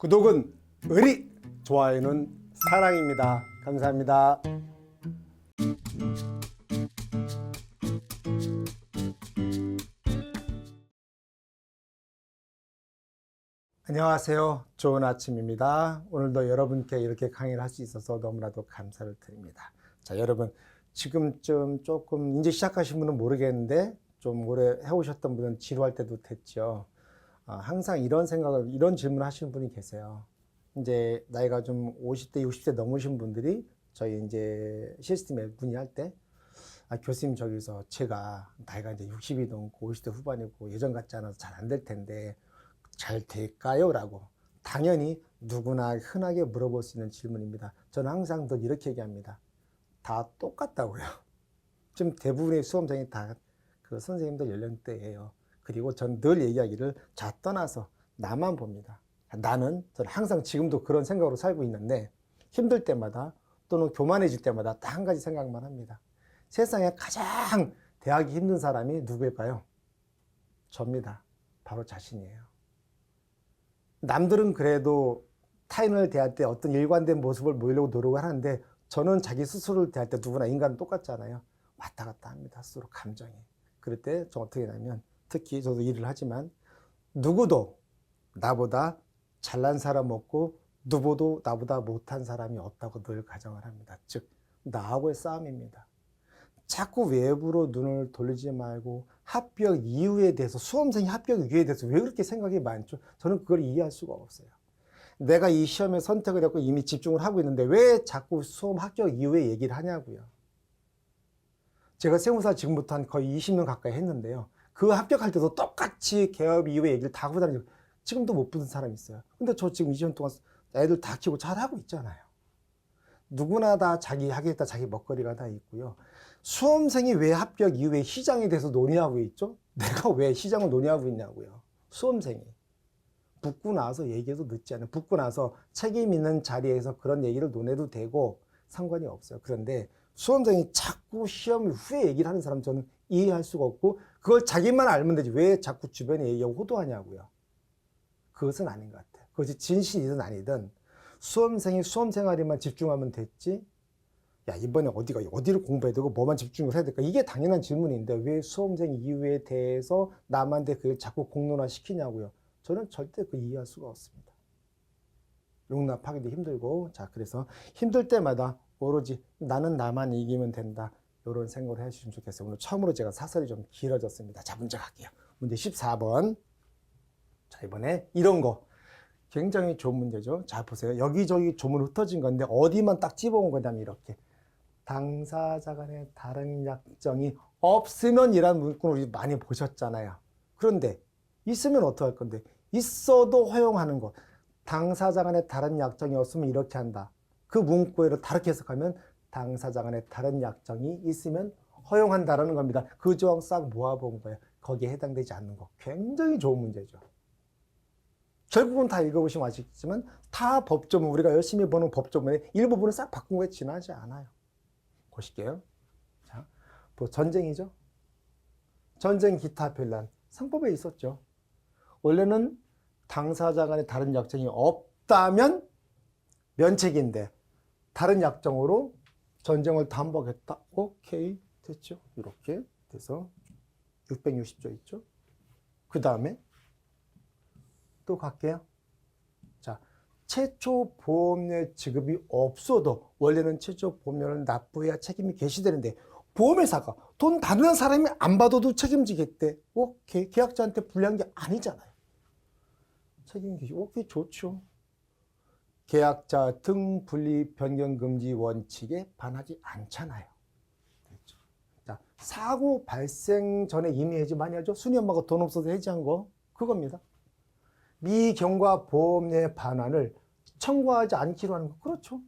구독은 의리, 좋아요는 사랑입니다. 감사합니다. 안녕하세요. 좋은 아침입니다. 오늘도 여러분께 이렇게 강의를 할 수 있어서 너무나도 감사를 드립니다. 자, 여러분. 지금쯤 조금 이제 시작하신 분은 모르겠는데 좀 오래 해오셨던 분은 지루할 때도 됐죠. 아, 항상 이런 생각을, 이런 질문을 하시는 분이 계세요. 이제 나이가 좀 50대, 60대 넘으신 분들이 저희 이제 시스템에 문의할 때 아, 교수님 저기서 제가 나이가 이제 60이 넘고 50대 후반이고 예전 같지 않아서 잘 안 될 텐데 잘 될까요? 라고. 당연히 누구나 흔하게 물어볼 수 있는 질문입니다. 저는 항상 늘 이렇게 얘기합니다. 다 똑같다고요. 지금 대부분의 수험생이 다 그 선생님들 연령대예요. 그리고 전늘 얘기하기를 자 떠나서 나만 봅니다. 나는 저는 항상 지금도 그런 생각으로 살고 있는데 힘들 때마다 또는 교만해질 때마다 딱 한 가지 생각만 합니다. 세상에 가장 대하기 힘든 사람이 누구일까요? 접니다. 바로 자신이에요. 남들은 그래도 타인을 대할 때 어떤 일관된 모습을 보이려고 노력을 하는데 저는 자기 스스로를 대할 때 누구나 인간은 똑같잖아요. 왔다 갔다 합니다. 스스로 감정이. 그럴 때 저 어떻게 하냐면 특히 저도 일을 하지만 누구도 나보다 잘난 사람 없고 누구도 나보다 못한 사람이 없다고 늘 가정을 합니다. 즉 나하고의 싸움입니다. 자꾸 외부로 눈을 돌리지 말고 합격 이유에 대해서 수험생이 합격 이유에 대해서 왜 그렇게 생각이 많죠? 저는 그걸 이해할 수가 없어요. 내가 이 시험에 선택을 했고 이미 집중을 하고 있는데 왜 자꾸 수험 합격 이후에 얘기를 하냐고요. 제가 세무사 지금부터 한 거의 20년 가까이 했는데요. 그 합격할 때도 똑같이 개업 이후에 얘기를 다 하고 다니고 지금도 못 붙은 사람이 있어요. 근데 저 지금 20년 동안 애들 다 키우고 잘하고 있잖아요. 누구나 다 자기 하겠다 자기 먹거리가 다 있고요. 수험생이 왜 합격 이후에 시장에 대해서 논의하고 있죠? 내가 왜 시장을 논의하고 있냐고요. 수험생이. 붙고 나서 얘기해도 늦지 않아요. 붙고 나서 책임 있는 자리에서 그런 얘기를 논해도 되고 상관이 없어요. 그런데 수험생이 자꾸 시험 후에 얘기를 하는 사람 저는 이해할 수가 없고 그걸 자기만 알면 되지 왜 자꾸 주변에 얘기하고 호도하냐고요. 그것은 아닌 것 같아요. 그것이 진실이든 아니든 수험생이 수험 생활에만 집중하면 됐지 야 이번에 어디가 어디를 공부해야 되고 뭐만 집중을 해야 될까 이게 당연한 질문인데 왜 수험생 이유에 대해서 남한테 그걸 자꾸 공론화 시키냐고요. 저는 절대 그 이해할 수가 없습니다. 용납하기도 힘들고 자 그래서 힘들 때마다 오로지 나는 나만 이기면 된다 이런 생각을 해주시면 좋겠어요. 오늘 처음으로 제가 사설이 좀 길어졌습니다. 자 문제 갈게요. 문제 14번 자 이번에 이런 거 굉장히 좋은 문제죠. 자 보세요. 여기저기 조문 흩어진 건데 어디만 딱 집어온 거냐면 이렇게 당사자 간의 다른 약정이 없으면 이란 문구를 우리 많이 보셨잖아요. 그런데 있으면 어떡할 건데 있어도 허용하는 것 당사자 간의 다른 약정이 없으면 이렇게 한다. 그 문구를 다르게 해석하면 당사자 간의 다른 약정이 있으면 허용한다라는 겁니다. 그 조항 싹 모아본 거예요. 거기에 해당되지 않는 거. 굉장히 좋은 문제죠. 결국은 다 읽어보시면 아시겠지만 타 법조문 우리가 열심히 보는 법조문의 일부분을 싹 바꾼 거에 지나지 않아요. 보실게요. 자, 뭐 전쟁이죠. 전쟁 기타 별난 상법에 있었죠. 원래는 당사자 간의 다른 약정이 없다면 면책인데 다른 약정으로 전쟁을 담보하겠다. 오케이 됐죠. 이렇게 돼서 660조 있죠. 그 다음에 또 갈게요. 자, 최초 보험료 지급이 없어도 원래는 최초 보험료를 납부해야 책임이 개시되는데 보험회사가 돈 다른 사람이 안 받아도 책임지겠대. 오케이. 계약자한테 불리한 게 아니잖아요. 책임 개시. 오케이. 좋죠. 계약자 등 분리 변경 금지 원칙에 반하지 않잖아요. 됐죠. 자, 사고 발생 전에 이미 해지 많이 하죠. 순위 엄마가 돈 없어서 해지한 거 그겁니다. 미경과 보험료의 반환을 청구하지 않기로 하는 거 그렇죠.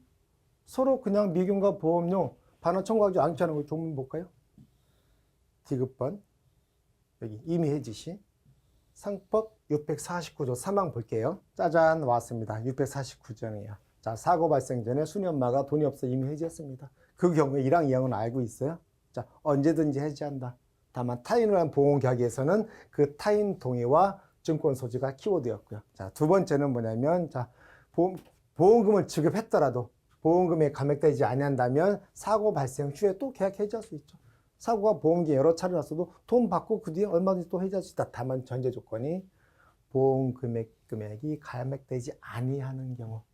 서로 그냥 미경과 보험료 반환 청구하지 않기 하는 거 조문 볼까요? 디귿번 여기 이미 해지 시 상법 649조 3항 볼게요. 짜잔 왔습니다. 649조네요. 자 사고 발생 전에 엄마가 돈이 없어 이미 해지했습니다. 그 경우에 1항 2항은 알고 있어요. 자 언제든지 해지한다. 다만 타인을 한 보험 계약에서는 그 타인 동의와 증권 소지가 키워드였고요. 자, 두 번째는 뭐냐면 자, 보험, 보험금을 지급했더라도 보험금에 감액되지 아니한다면 사고 발생 후에 또 계약 해지할 수 있죠. 사고가 보험기 여러 차례 났어도 돈 받고 그 뒤에 얼마든지 또 해지할 수 있다. 다만 전제 조건이 보험 금액 금액이 감액되지 아니하는 경우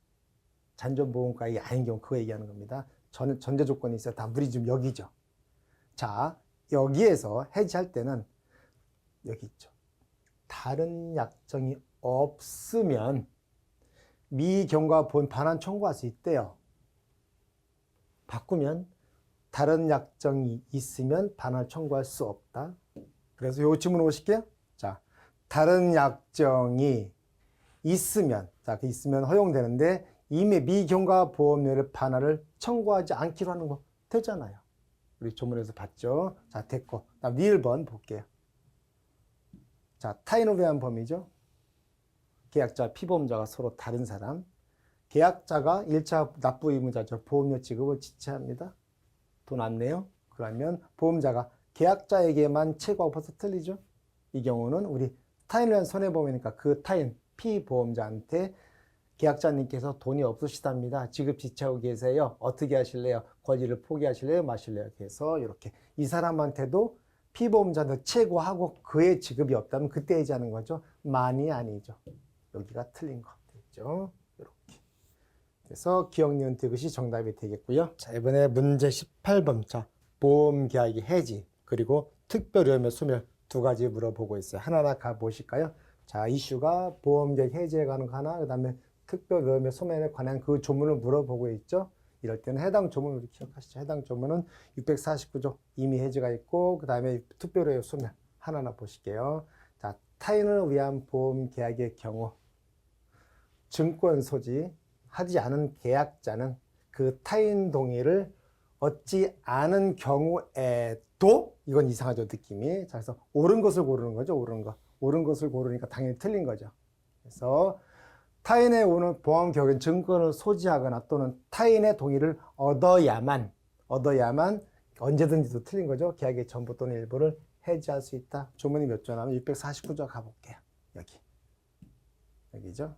잔존 보험가액이 아닌 경우 그거 얘기하는 겁니다. 전, 전제 조건이 있어요. 다 물이 좀 여기죠. 자, 여기에서 해지할 때는 여기 있죠. 다른 약정이 없으면 미경과 본 반환 청구할 수 있대요. 바꾸면 다른 약정이 있으면 반환 청구할 수 없다. 그래서 요 질문 오실게요. 자, 다른 약정이 있으면, 자, 그 있으면 허용되는데 이미 미경과 보험료를 반환을 청구하지 않기로 하는 거 되잖아요. 우리 조문에서 봤죠. 자, 됐고. 다음 1번 볼게요. 자, 타인을 위한 범위죠. 계약자, 피보험자가 서로 다른 사람. 계약자가 1차 납부 의무자죠. 보험료 지급을 지체합니다. 돈 안 내요? 그러면 보험자가 계약자에게만 채고 벌써 틀리죠? 이 경우는 우리 타인을 위한 손해보험이니까 그 타인, 피보험자한테 계약자님께서 돈이 없으시답니다. 지급 지체하고 계세요. 어떻게 하실래요? 권리를 포기하실래요? 마실래요? 그래서 이렇게 이 사람한테도 피보험자한테 채고하고 그의 지급이 없다면 그때 해지하는 거죠. 많이 아니죠. 여기가 틀린 거 됐죠. 그래서 기억 니은 디귿이 정답이 되겠고요. 자 이번에 문제 18번 자 보험 계약의 해지 그리고 특별위험의 소멸 두 가지 물어보고 있어요. 하나하나 가보실까요? 자 이슈가 보험 계약 해지에 관한 거 하나 그 다음에 특별위험의 소멸에 관한 그 조문을 물어보고 있죠. 이럴 때는 해당 조문을 기억하시죠. 해당 조문은 649조 이미 해지가 있고 그 다음에 특별위험 소멸 하나하나 보실게요. 자 타인을 위한 보험 계약의 경우 증권 소지 하지 않은 계약자는 그 타인 동의를 얻지 않은 경우에도 이건 이상하죠 느낌이. 자 그래서 옳은 것을 고르는 거죠 옳은 거. 옳은 것을 고르니까 당연히 틀린 거죠. 그래서 타인의 오는 보험 결은 증권을 소지하거나 또는 타인의 동의를 얻어야만 얻어야만 언제든지 도 틀린 거죠. 계약의 전부 또는 일부를 해지할 수 있다. 조문이 몇조 나면 649조 가볼게요. 여기. 여기죠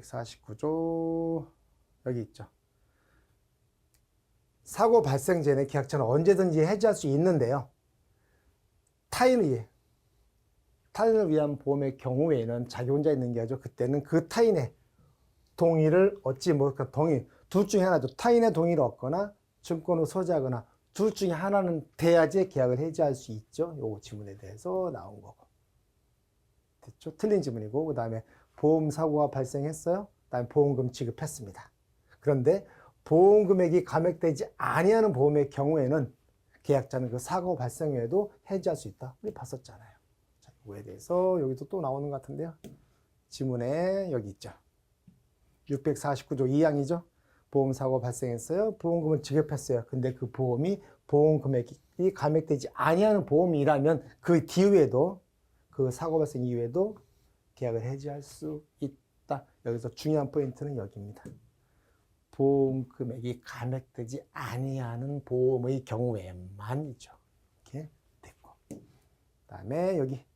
649조 여기 있죠. 사고 발생 전에 계약자는 언제든지 해지할 수 있는데요. 타인을 위해 타인을 위한 보험의 경우에는 자기 혼자 있는 게 아니죠. 그때는 그 타인의 동의를 얻지 못, 그 동의 둘 중에 하나죠. 타인의 동의를 얻거나 증권을 소지하거나 둘 중에 하나는 돼야지 계약을 해지할 수 있죠. 요 지문에 대해서 나온 거고. 됐죠? 틀린 지문이고 그 다음에 보험 사고가 발생했어요. 그다음에 보험금 지급했습니다. 그런데 보험 금액이 감액되지 아니하는 보험의 경우에는 계약자는 그 사고 발생 후에도 해지할 수 있다. 우리 봤었잖아요. 자, 이거에 대해서 여기도 또 나오는 것 같은데요. 지문에 여기 있죠. 649조 2항이죠. 보험 사고 발생했어요. 보험금을 지급했어요. 근데 그 보험이 보험 금액이 감액되지 아니하는 보험이라면 그 뒤에도 그 사고 발생 이후에도 계약을 해지할 수 있다. 여기서 중요한 포인트는 여기입니다. 보험 금액이 감액되지 아니하는 보험의 경우에만이죠. 이렇게 됐고. 그다음에 여기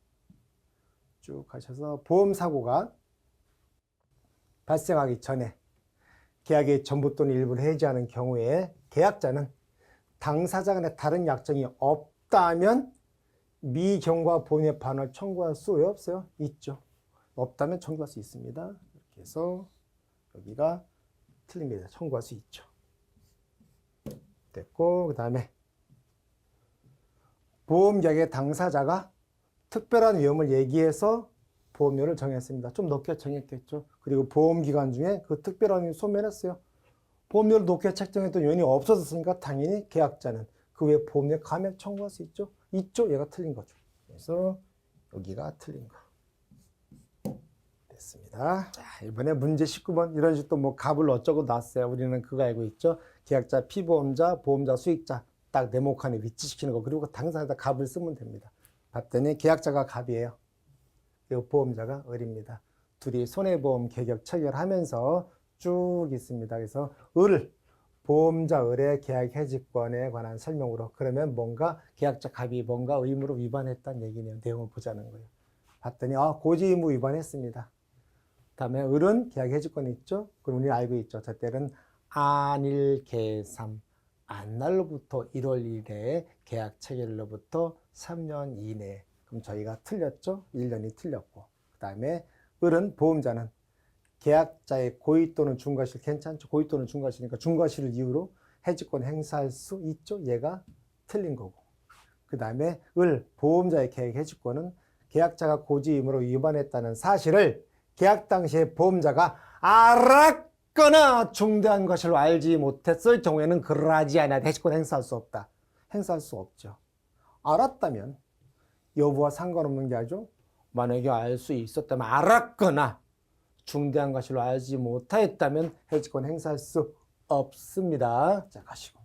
쭉 가셔서 보험 사고가 발생하기 전에 계약의 전부 또는 일부를 해지하는 경우에 계약자는 당사자 간의 다른 약정이 없다면 미경과 보험의 반환을 청구할 수 없어요? 있죠. 없다면 청구할 수 있습니다. 이렇게 해서 여기가 틀립니다. 청구할 수 있죠. 됐고 그 다음에 보험계약의 당사자가 특별한 위험을 얘기해서 보험료를 정했습니다. 좀 높게 정했겠죠. 그리고 보험기간 중에 그 특별한 위험 소멸했어요. 보험료를 높게 책정했던 요인이 없어졌으니까 당연히 계약자는 그 외 보험료 감액 청구할 수 있죠. 있죠. 얘가 틀린 거죠. 그래서 여기가 틀린 거. 됐습니다. 자, 이번에 문제 19번 이런 식도 뭐 값을 어쩌고 났어요. 우리는 그거 알고 있죠. 계약자, 피보험자, 보험자, 수익자 딱 네모칸에 위치시키는 거 그리고 당사자 값을 쓰면 됩니다. 봤더니 계약자가 값이에요. 그리고 보험자가 을입니다. 둘이 손해보험 계약 체결하면서 쭉 있습니다. 그래서 을을 보험자 의뢰 계약 해지권에 관한 설명으로 그러면 뭔가 계약자 갑이 뭔가 의무로 위반했다는 얘기네요. 내용을 보자는 거예요. 봤더니 아 고지 의무 위반했습니다. 다음에 을은 계약 해지권이 있죠. 그럼 우리 알고 있죠. 저 때는 안일 계삼 안날로부터 1월 1일에 계약 체결로부터 3년 이내. 그럼 저희가 틀렸죠? 1년이 틀렸고. 그 다음에 을은 보험자는 계약자의 고의 또는 중과실 괜찮죠? 고의 또는 중과실이니까 중과실을 이유로 해지권 행사할 수 있죠? 얘가 틀린 거고. 그 다음에 을 보험자의 계약 해지권은 계약자가 고지 의무로 위반했다는 사실을 계약 당시에 보험자가 알았거나 중대한 것을 알지 못했을 경우에는 그러하지 않아 해지권 행사할 수 없다. 행사할 수 없죠. 알았다면 여부와 상관없는 게 아니죠. 만약에 알 수 있었다면 알았거나 중대한 것을 알지 못하였다면 해지권 행사할 수 없습니다. 자, 가시고.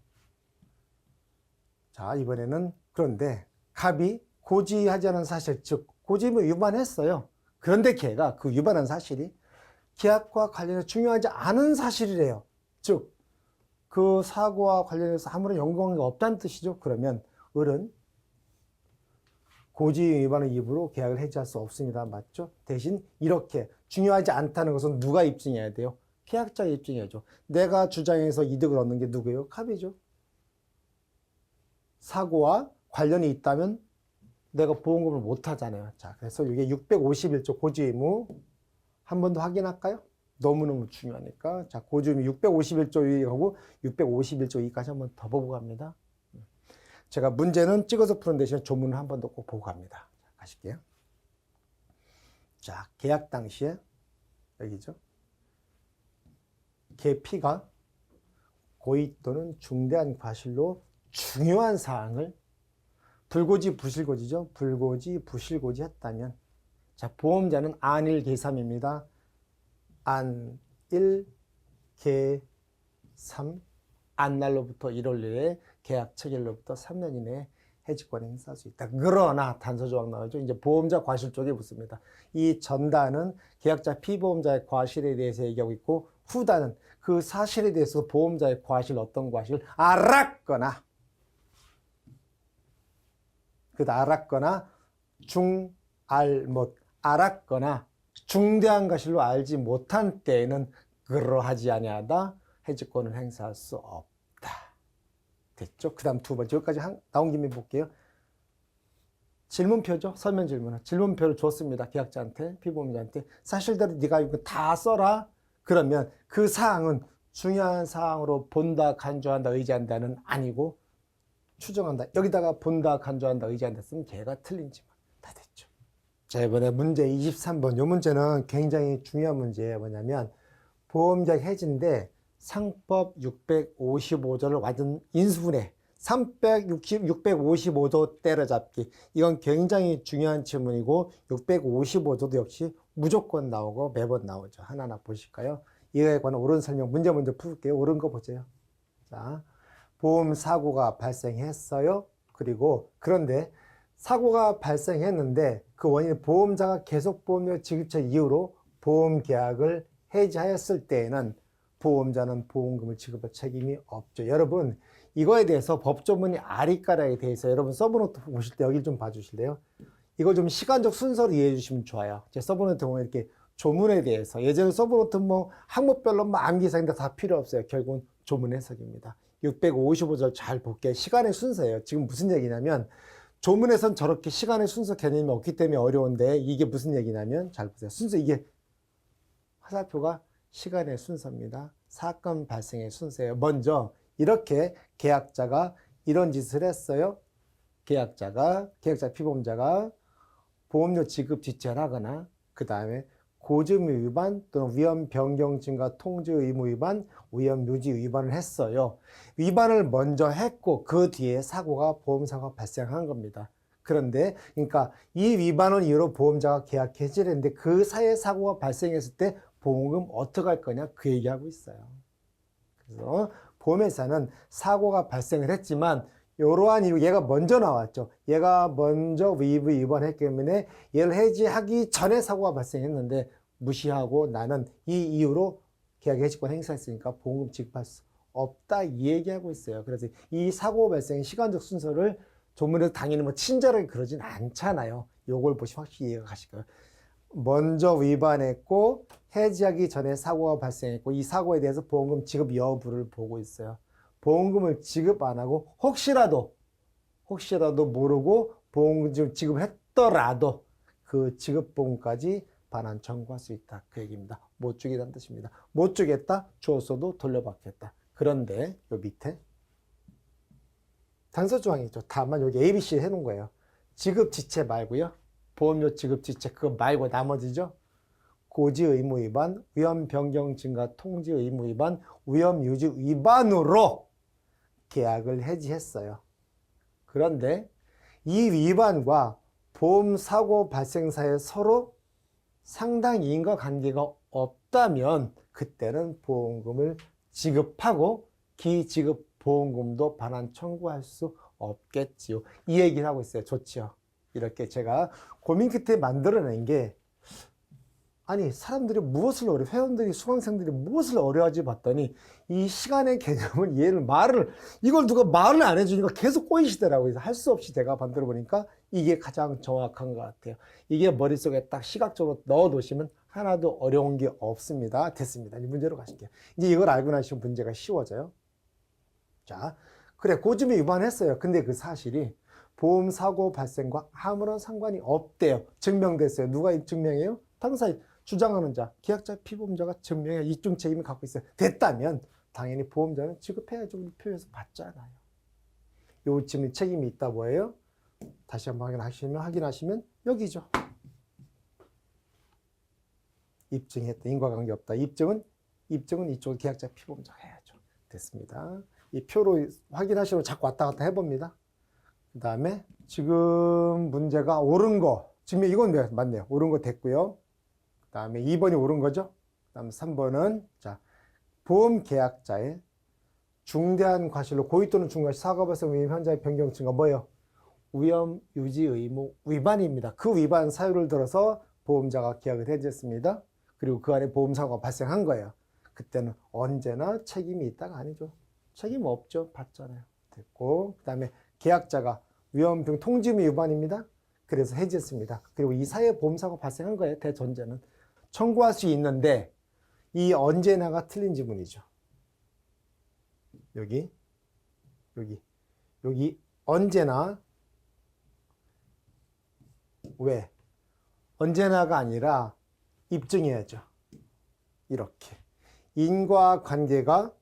자, 이번에는 그런데 갑이 고지하지 않은 사실, 즉 고지임을 위반했어요. 그런데 걔가 그 위반한 사실이 계약과 관련해서 중요하지 않은 사실이래요. 즉, 그 사고와 관련해서 아무런 연관이 없다는 뜻이죠. 그러면 을은 고지 위반의 이유로 계약을 해지할 수 없습니다. 맞죠? 대신 이렇게 중요하지 않다는 것은 누가 입증해야 돼요? 계약자가 입증해야죠. 내가 주장해서 이득을 얻는 게 누구예요? 갑이죠. 사고와 관련이 있다면 내가 보험금을 못 하잖아요. 자, 그래서 이게 651조 고지 의무 한 번 더 확인할까요? 너무너무 중요하니까. 자, 고지 의무 651조 2하고 651조 2까지 한 번 더 보고 갑니다. 제가 문제는 찍어서 푸는 대신에 조문을 한 번 더 꼭 보고 갑니다. 자, 가실게요. 자, 계약 당시에 여기죠. 계피가 고의 또는 중대한 과실로 중요한 사항을 불고지 부실고지죠. 불고지 부실고지 했다면 자, 보험자는 안일 계삼입니다. 안일 계삼 안날로부터 1월 1일에 계약 체결로부터 3년 이내에 해지권 행사할 수 있다. 그러나 단서 조항 나오죠. 이제 보험자 과실 쪽에 붙습니다. 이 전단은 계약자 피보험자의 과실에 대해서 얘기하고 있고 후단은 그 사실에 대해서 보험자의 과실 어떤 과실 알았거나 그 알았거나 중 알 못 알았거나 중대한 과실로 알지 못한 때에는 그러하지 아니하다 해지권을 행사할 수 없다. 됐죠? 그 다음 두 번째 여기까지 한, 나온 김에 볼게요. 질문표죠. 설명 질문은 질문표를 줬습니다. 계약자한테 피보험자한테 사실대로 네가 이거 다 써라. 그러면 그 사항은 중요한 사항으로 본다, 간주한다, 의지한다는 아니고 추정한다. 여기다가 본다, 간주한다, 의지한다 쓰면 걔가 틀린지만 다 됐죠. 자 이번에 문제 23번. 이 문제는 굉장히 중요한 문제예요. 뭐냐면 보험자 해지인데 상법 655조를 완전 인수분해 360, 655조 때려잡기 이건 굉장히 중요한 질문이고 655조도 역시 무조건 나오고 매번 나오죠. 하나하나 보실까요? 이거에 관한 옳은 설명 문제 먼저 풀게요. 옳은 거 보세요. 자, 보험 사고가 발생했어요. 그리고 그런데 사고가 발생했는데 그 원인 보험자가 계속 보험료 지급처 이후로 보험 계약을 해지하였을 때에는 보험자는 보험금을 지급할 책임이 없죠. 여러분 이거에 대해서 법조문이 아리까라에 대해서 여러분 서브노트 보실 때 여기 좀 봐주실래요? 이거 좀 시간적 순서로 이해해 주시면 좋아요. 제 서브노트 보면 이렇게 조문에 대해서 예전에 서브노트 뭐 항목별로 막 암기사인데 다 필요 없어요. 결국은 조문 해석입니다. 655절 잘 볼게요. 시간의 순서예요. 지금 무슨 얘기냐면 조문에선 저렇게 시간의 순서 개념이 없기 때문에 어려운데 이게 무슨 얘기냐면 잘 보세요. 순서 이게 화살표가 시간의 순서입니다. 사건 발생의 순서예요. 먼저 이렇게 계약자가 이런 짓을 했어요. 계약자가 계약자 피보험자가 보험료 지급 지체하거나 그 다음에 고증 위반 또는 위험 변경 증가 통지 의무 위반, 위험 유지 위반을 했어요. 위반을 먼저 했고 그 뒤에 사고가 보험사고가 발생한 겁니다. 그런데 그러니까 이 위반을 이유로 보험자가 계약 해지를 했는데 그 사이에 사고가 발생했을 때 보험금 어떻게 할 거냐 그 얘기하고 있어요. 그래서 보험회사는 사고가 발생을 했지만 이러한 이유 얘가 먼저 나왔죠. 얘가 먼저 위브 위반했기 때문에 얘를 해지하기 전에 사고가 발생했는데 무시하고 나는 이 이유로 계약 해지권 행사했으니까 보험금 지급할 수 없다 이 얘기하고 있어요. 그래서 이 사고 발생의 시간적 순서를 조문에서 당연히 뭐 친절하게 그러진 않잖아요. 요걸 보시면 확실히 이해가 가실 거예요. 먼저 위반했고 해지하기 전에 사고가 발생했고 이 사고에 대해서 보험금 지급 여부를 보고 있어요. 보험금을 지급 안 하고 혹시라도 혹시라도 모르고 보험금 지급했더라도 그 지급보험까지 반환 청구할 수 있다. 그 얘기입니다. 못 주기란 뜻입니다. 못 주겠다. 주었어도 돌려받겠다. 그런데 요 밑에 단서 조항이 있죠. 다만 여기 ABC 해놓은 거예요. 지급 지체 말고요. 보험료 지급 지체 그거 말고 나머지죠. 고지 의무 위반, 위험 변경 증가 통지 의무 위반, 위험 유지 위반으로 계약을 해지했어요. 그런데 이 위반과 보험 사고 발생 사이에 서로 상당 인과 관계가 없다면 그때는 보험금을 지급하고 기지급 보험금도 반환 청구할 수 없겠지요. 이 얘기를 하고 있어요. 좋지요. 이렇게 제가 고민 끝에 만들어낸 게 아니 사람들이 무엇을 어려 회원들이 수강생들이 무엇을 어려워하지 봤더니 이 시간의 개념을 이해를 말을 이걸 누가 말을 안 해주니까 계속 꼬이시더라고요. 그래서 할 수 없이 제가 만들어 보니까 이게 가장 정확한 것 같아요. 이게 머릿속에 딱 시각적으로 넣어 놓으시면 하나도 어려운 게 없습니다. 됐습니다. 이제 문제로 가실게요. 이제 이걸 알고 나시면 문제가 쉬워져요. 자, 그래 고지미 위반했어요. 근데 그 사실이 보험 사고 발생과 아무런 상관이 없대요. 증명됐어요. 누가 이 증명해요? 당사자 주장하는 자, 계약자, 피보험자가 증명해 이중 책임을 갖고 있어요. 됐다면 당연히 보험자는 지급해야죠. 우리 표에서 받잖아요. 요 지금 책임이 있다 뭐예요? 다시 한번 확인하시면 확인하시면 여기죠. 입증했다. 인과관계 없다. 입증은 입증은 이쪽 계약자 피보험자가 해야죠. 됐습니다. 이 표로 확인하시면 자꾸 왔다 갔다 해봅니다. 그 다음에 지금 문제가 옳은 거 지금 이건 네, 맞네요. 옳은 거 됐고요. 그 다음에 2번이 옳은 거죠. 그 다음 3번은 자 보험 계약자의 중대한 과실로 고의 또는 중과실 사고 발생 위임 현장의 변경 증가 뭐예요? 위험 유지 의무 위반입니다. 그 위반 사유를 들어서 보험자가 계약을 해지했습니다. 그리고 그 안에 보험 사고가 발생한 거예요. 그때는 언제나 책임이 있다가 아니죠. 책임 없죠. 받잖아요. 됐고 그다음에 계약자가 위험병 통지미 위반입니다. 그래서 해지했습니다. 그리고 이 사회 보험 사고 발생한 거예요. 대전제는 청구할 수 있는데 이 언제나가 틀린 지문이죠. 여기 여기 여기 언제나 왜 언제나가 아니라 입증해야죠. 이렇게 인과 관계가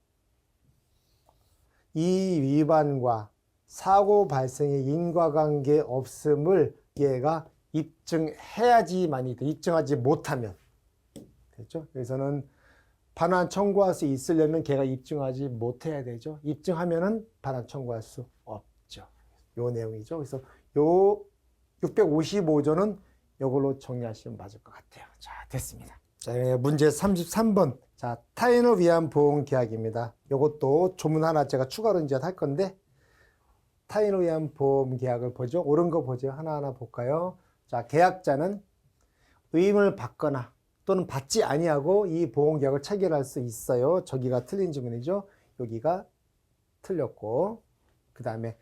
이 위반과 사고 발생의 인과관계 없음을 얘가 입증해야지만이 돼. 입증하지 못하면 됐죠? 그래서는 반환 청구할 수 있으려면 걔가 입증하지 못해야 되죠. 입증하면은 반환 청구할 수 없죠. 요 내용이죠. 그래서 요 655조는 이걸로 정리하시면 맞을 것 같아요. 자, 됐습니다. 자, 예, 문제 33번. 자, 타인을 위한 보험 계약입니다. 이것도 조문 하나 제가 추가로 이제 할 건데, 타인을 위한 보험 계약을 보죠. 옳은 거 보죠. 하나하나 볼까요? 자, 계약자는 의임을 받거나 또는 받지 아니하고 이 보험 계약을 체결할 수 있어요. 저기가 틀린 지문이죠. 여기가 틀렸고, 그 다음에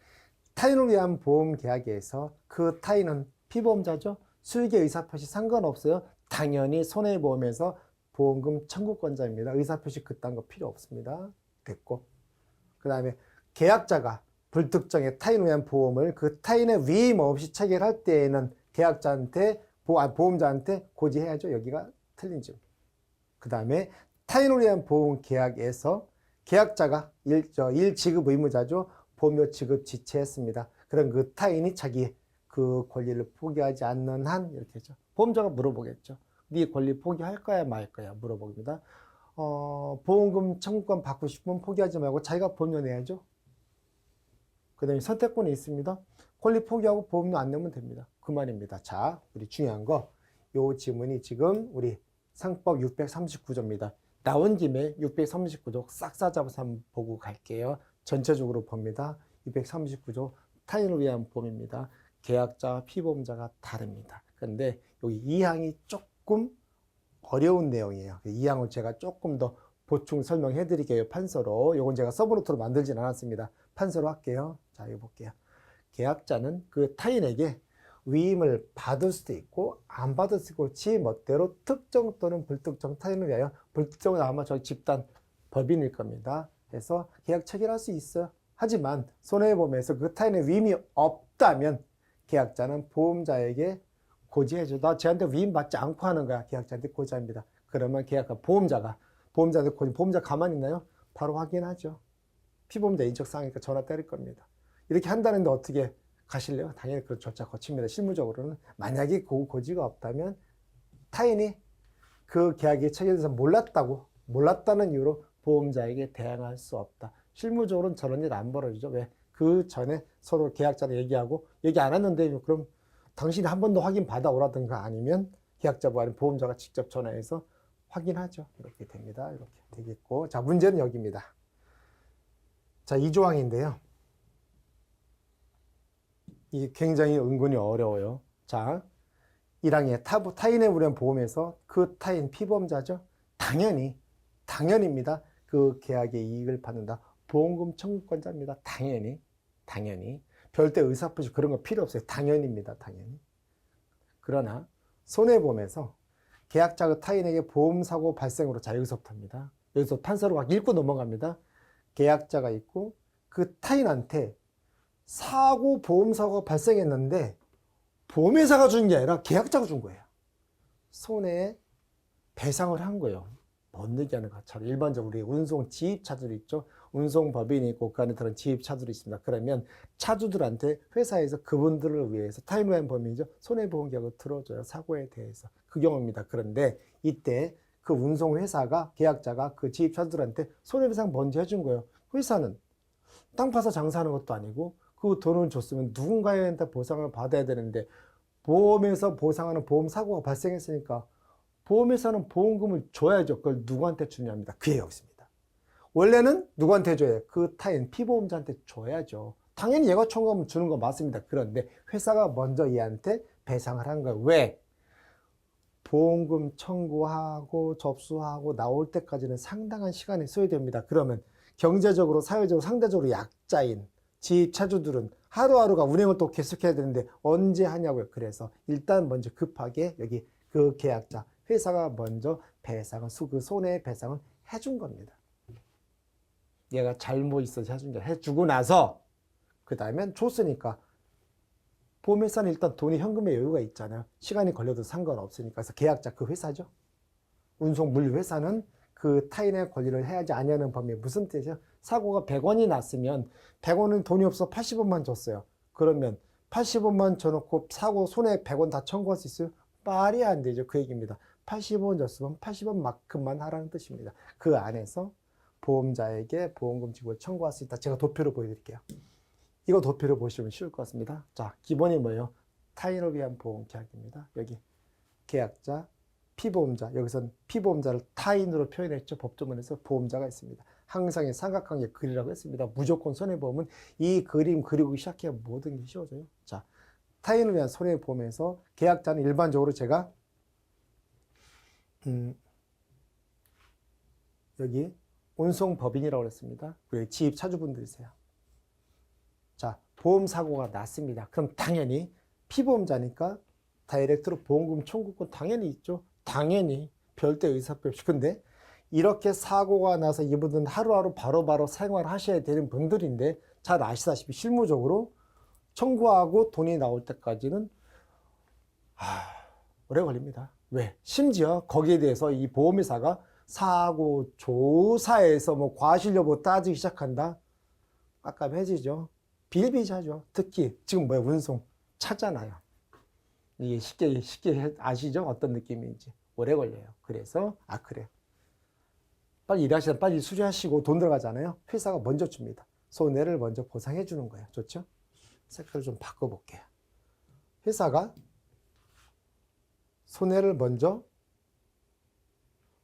타인을 위한 보험 계약에서 그 타인은 피보험자죠. 수익의 의사표시 상관없어요. 당연히 손해보험에서 보험금 청구권자입니다. 의사표시 그딴 거 필요 없습니다. 됐고. 그 다음에 계약자가 불특정의 타인을 위한 보험을 그 타인의 위임 없이 체결할 때에는 계약자한테, 보, 아, 보험자한테 고지해야죠. 여기가 틀린 점. 그 다음에 타인을 위한 보험 계약에서 계약자가 일, 저, 일 지급 의무자죠. 보험료 지급 지체했습니다. 그럼 그 타인이 자기 그 권리를 포기하지 않는 한 이렇게 했죠. 보험자가 물어보겠죠. 네 권리 포기할 거야 말 거야 물어봅니다. 어, 보험금 청구권 받고 싶으면 포기하지 말고 자기가 보험료 내야죠. 그 다음에 선택권이 있습니다. 권리 포기하고 보험료 안 내면 됩니다. 그 말입니다. 자, 우리 중요한 거. 요 지문이 지금 우리 상법 639조입니다. 나온 김에 639조 싹 싸잡아서 한번 보고 갈게요. 전체적으로 봅니다. 639조 타인을 위한 보험입니다. 계약자와 피보험자가 다릅니다. 그런데 여기 2항이 조금 어려운 내용이에요. 그 2항을 제가 조금 더 보충 설명해 드릴게요. 판서로. 요건 제가 서브노트로 만들진 않았습니다. 판서로 할게요. 자, 이거 볼게요. 계약자는 그 타인에게 위임을 받을 수도 있고 안 받을 수도 있고 지 멋대로 특정 또는 불특정 타인을 위하여 불특정은 아마 저희 집단 법인일 겁니다. 그래서 계약 체결할 수 있어요. 하지만 손해보험에서 그 타인의 위임이 없다면 계약자는 보험자에게 고지해줘. 나 쟤한테 위임 받지 않고 하는 거야. 계약자한테 고지합니다. 그러면 계약자 보험자가 보험자한테 고지 보험자 가만히 있나요? 바로 확인하죠. 피보험자 인적사항이니까 전화 때릴 겁니다. 이렇게 한다는데 어떻게 가실래요? 당연히 그런 절차 거칩니다. 실무적으로는 만약에 그 고지가 없다면 타인이 그 계약이 체결돼서 몰랐다고 몰랐다는 이유로 보험자에게 대항할 수 없다. 실무적으로는 저런 일 안 벌어지죠. 왜? 그 전에 서로 계약자랑 얘기하고 얘기 안 했는데 그럼 당신이 한 번 더 확인 받아오라든가 아니면 계약자가 아닌 보험자가 직접 전화해서 확인하죠. 이렇게 됩니다. 이렇게 되겠고 자 문제는 여기입니다. 자 이 조항인데요. 이게 굉장히 은근히 어려워요. 자, 1항에 타, 타인의 우량 보험에서 그 타인 피보험자죠. 당연히, 당연입니다. 그 계약의 이익을 받는다. 보험금 청구권자입니다. 당연히, 당연히. 별대 의사표시 그런 거 필요 없어요. 당연입니다. 당연히. 그러나 손해보험에서 계약자 그 타인에게 보험사고 발생으로 자 여기서부터입니다. 여기서 판서로 막 읽고 넘어갑니다. 계약자가 있고 그 타인한테 사고 보험사고가 발생했는데 보험회사가 준 게 아니라 계약자가 준 거예요. 손해에 배상을 한 거예요. 뭔 얘기하는 것처럼 일반적으로 운송 지입차들 있죠. 운송 법인이 있고 그 안에 들은 지입차들이 있습니다. 그러면 차주들한테 회사에서 그분들을 위해서 타임라인 범위죠. 손해보험 계약을 들어줘요. 사고에 대해서. 그 경우입니다. 그런데 이때 그 운송회사가 계약자가 그 지입차주들한테 손해배상 먼저 해준 거예요. 회사는 땅 파서 장사하는 것도 아니고 그 돈을 줬으면 누군가한테 보상을 받아야 되는데 보험에서 보상하는 보험 사고가 발생했으니까 보험회사는 보험금을 줘야죠. 그걸 누구한테 주냐입니다. 그게 여기 있습니다. 원래는 누구한테 줘요? 그 타인 피보험자한테 줘야죠. 당연히 얘가 청구하면 주는 거 맞습니다. 그런데 회사가 먼저 얘한테 배상을 한 거예요. 왜? 보험금 청구하고 접수하고 나올 때까지는 상당한 시간이 소요됩니다. 그러면 경제적으로 사회적으로 상대적으로 약자인 지 차주들은 하루하루가 운행을 또 계속해야 되는데 언제 하냐고요. 그래서 일단 먼저 급하게 여기 그 계약자 회사가 먼저 배상을 그 손해 배상을 해준 겁니다. 얘가 잘못 있어서 해준 게 해주고 나서 그 다음엔 줬으니까 보험회사는 일단 돈이 현금의 여유가 있잖아요. 시간이 걸려도 상관없으니까. 그래서 계약자 그 회사죠. 운송 물류 회사는 그 타인의 권리를 해야지 아니하는 범위 무슨 뜻이죠? 사고가 100원이 났으면 100원은 돈이 없어 80원만 줬어요. 그러면 80원만 줘놓고 사고 손해 100원 다 청구할 수 있어요? 말이 안 되죠. 그 얘기입니다. 80원 줬으면 80원만큼만 하라는 뜻입니다. 그 안에서 보험자에게 보험금 지급을 청구할 수 있다. 제가 도표로 보여드릴게요. 이거 도표로 보시면 쉬울 것 같습니다. 자, 기본이 뭐예요? 타인을 위한 보험 계약입니다. 여기 계약자, 피보험자. 여기선 피보험자를 타인으로 표현했죠. 법조문에서 보험자가 있습니다. 항상의 삼각관계 그리라고 했습니다. 무조건 손해보험은 이 그림 그리고 시작해야 모든 게 쉬워져요. 자, 타인을 위한 손해보험에서 계약자는 일반적으로 제가 음, 여기 운송법인이라고 그랬습니다. 그리고 지입 차주분들이세요. 자, 보험 사고가 났습니다. 그럼 당연히 피보험자니까 다이렉트로 보험금 청구권 당연히 있죠. 당연히 별대 의사표 없이. 근데 이렇게 사고가 나서 이분들은 하루하루 바로 바로 생활하셔야 되는 분들인데 잘 아시다시피 실무적으로 청구하고 돈이 나올 때까지는 아, 오래 걸립니다. 왜? 심지어 거기에 대해서 이 보험회사가 사고 조사에서 뭐 과실 여부 따지기 시작한다? 깝깝해지죠. 빌비자죠. 특히 지금 뭐야 운송 차잖아요. 이게 쉽게 쉽게 아시죠? 어떤 느낌인지 오래 걸려요. 그래서 아 그래 빨리 일하시다 빨리 수리하시고 돈 들어가잖아요. 회사가 먼저 줍니다. 손해를 먼저 보상해 주는 거예요. 좋죠? 색깔을 좀 바꿔볼게요. 회사가 손해를 먼저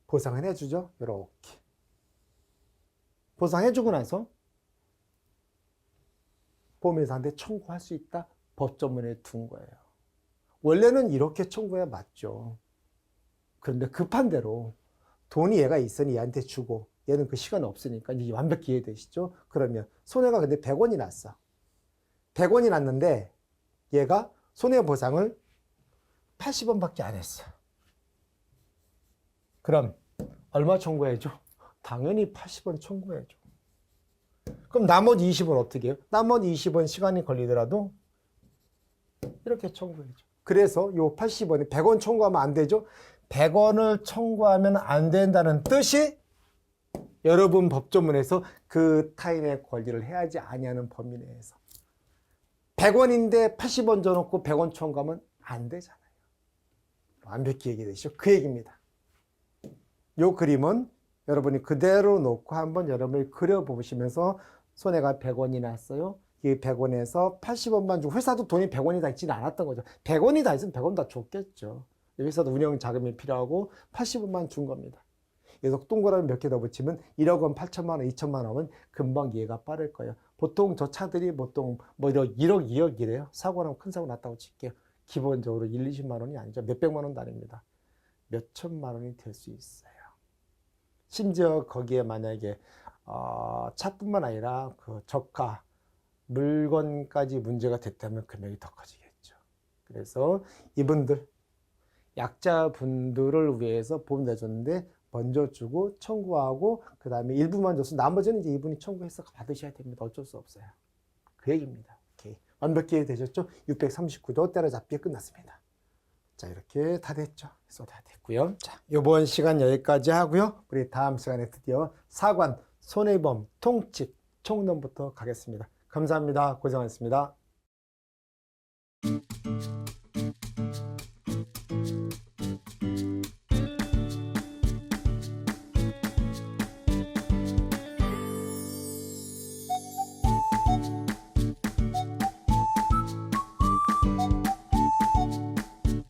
보상을 해주죠. 이렇게 보상해주고 나서 보험회사한테 청구할 수 있다. 법조문에 둔 거예요. 원래는 이렇게 청구해야 맞죠. 그런데 급한 대로 돈이 얘가 있으니 얘한테 주고 얘는 그 시간 없으니까 이제 완벽히 이해되시죠? 그러면 손해가 근데 100원이 났어. 100원이 났는데 얘가 손해보상을 80원밖에 안 했어. 그럼 얼마 청구해줘? 당연히 80원 청구해줘. 그럼 나머지 20원 어떻게 해요? 나머지 20원 시간이 걸리더라도 이렇게 청구해줘. 그래서 요 80원에 100원 청구하면 안 되죠? 100원을 청구하면 안 된다는 뜻이 여러분 법조문에서 그 타인의 권리를 해야지 아니하는 범위 내에서 100원인데 80원 줘놓고 100원 청구하면 안 되잖아요. 완벽히 얘기되시죠? 그 얘기입니다. 요 그림은 여러분이 그대로 놓고 한번 여러분이 그려보시면서 손해가 100원이 났어요. 이 100원에서 80원만 주고 회사도 돈이 100원이 다 있지는 않았던 거죠. 100원이 다 있으면 100원 다 줬겠죠. 회사도 운영 자금이 필요하고 80원만 준 겁니다. 그래서 동그라미 몇 개 더 붙이면 1억 원, 8천만 원, 2천만 원은 금방 이해가 빠를 거예요. 보통 저 차들이 보통 뭐 1억, 1억, 2억 이래요. 사고 나면 큰 사고 났다고 칠게요. 기본적으로 1, 20만 원이 아니죠. 몇백만 원도 아닙니다. 몇 천만 원이 될 수 있어요. 심지어 거기에 만약에 어, 차뿐만 아니라 그 저가 물건까지 문제가 됐다면 금액이 더 커지겠죠. 그래서 이분들 약자분들을 위해서 보험 내줬는데 먼저 주고 청구하고 그 다음에 일부만 줘서 나머지는 이제 이분이 청구해서 받으셔야 됩니다. 어쩔 수 없어요. 그 얘기입니다. 오케이. 완벽히 되셨죠? 639도 때려잡기 끝났습니다. 자, 이렇게 다 됐죠. 그래서 다 됐고요. 자, 이번 시간 여기까지 하고요. 우리 다음 시간에 드디어 사관, 손해보험, 통칙, 총론부터 가겠습니다. 감사합니다. 고생하셨습니다.